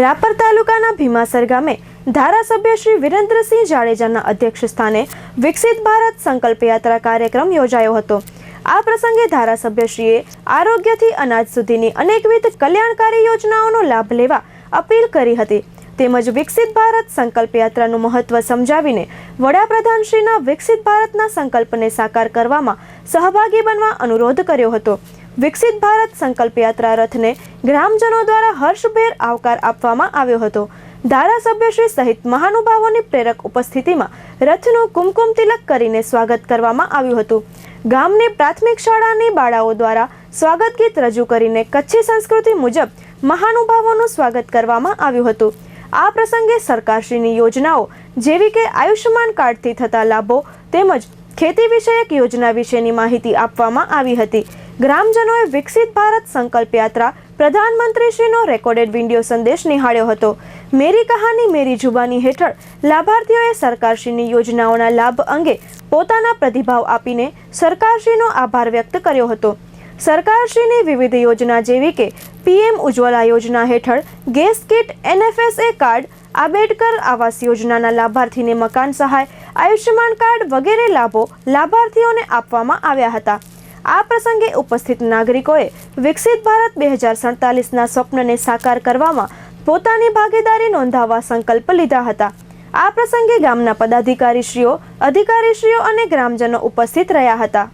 રાપર તાલુકાના ભીમાસર ગામે ધારાસભ્ય શ્રી વિરેન્દ્રસિંહ જાડેજાના અધ્યક્ષ સ્થાને વિકસિત ભારત સંકલ્પ યાત્રા કાર્યક્રમ યોજાયો હતો. આ પ્રસંગે ધારાસભ્યશ્રીએ આરોગ્યથી અનાજ સુધીની અનેકવિધ કલ્યાણકારી યોજનાઓનો લાભ લેવા અપીલ કરી હતી. તેમજ વિકસિત ભારત સંકલ્પ યાત્રાનું મહત્વ સમજાવીને વડાપ્રધાનશ્રીના વિકસિત ભારતના સંકલ્પને સાકાર કરવામાં સહભાગી બનવા અનુરોધ કર્યો હતો. વિકસિત ભારત સંકલ્પ યાત્રા રથને ગ્રામજનો દ્વારા હર્ષભેર આવકાર આપવામાં આવ્યો હતો. ધારાસભ્યશ્રી સહિત મહાનુભાવોની પ્રેરક ઉપસ્થિતિમાં રથનું કુમકુમ તિલક કરીને સ્વાગત કરવામાં આવ્યું હતું. ગામની પ્રાથમિક શાળાની બાળાઓ દ્વારા સ્વાગત ગીત રજૂ કરીને કચ્છી સંસ્કૃતિ મુજબ મહાનુભાવોનું સ્વાગત કરવામાં આવ્યું હતું. આ પ્રસંગે સરકારશ્રીની યોજનાઓ જેવી કે આયુષ્યમાન કાર્ડથી થતા લાભો તેમજ ખેતી વિષયક યોજના વિશેની માહિતી આપવામાં આવી હતી. ગ્રામજનોએ વિકસિત ભારત સંકલ્પ યાત્રા પ્રધાનમંત્રીશ્રીનો રેકોર્ડેડ વીડિયો સંદેશ નિહાળ્યો હતો. મેરી કહાની, મેરી જુબાની હેઠળ લાભાર્થીઓએ સરકારશ્રીની યોજનાઓના લાભ અંગે પોતાના પ્રતિભાવ આપીને સરકારશ્રીનો આભાર વ્યક્ત કર્યો હતો. સરકારશ્રીની વિવિધ યોજના જેવી કે પીએમ ઉજ્જવલા યોજના હેઠળ gas kit, NFSA card, Ambedkar આવાસ યોજનાના લાભાર્થીને મકાન સહાય, આયુષ્યમાન કાર્ડ વગેરે લાભો લાભાર્થીઓને આપવામાં આવ્યા હતા. આ પ્રસંગે ઉપસ્થિત નાગરિકોએ વિકસિત ભારત બે હજાર સડતાલીસના સ્વપ્નને સાકાર કરવામાં પોતાની ભાગીદારી નોંધાવવા સંકલ્પ લીધા હતા. આ પ્રસંગે ગામના પદાધિકારીશ્રીઓ, અધિકારીશ્રીઓ અને ગ્રામજનો ઉપસ્થિત રહ્યા હતા.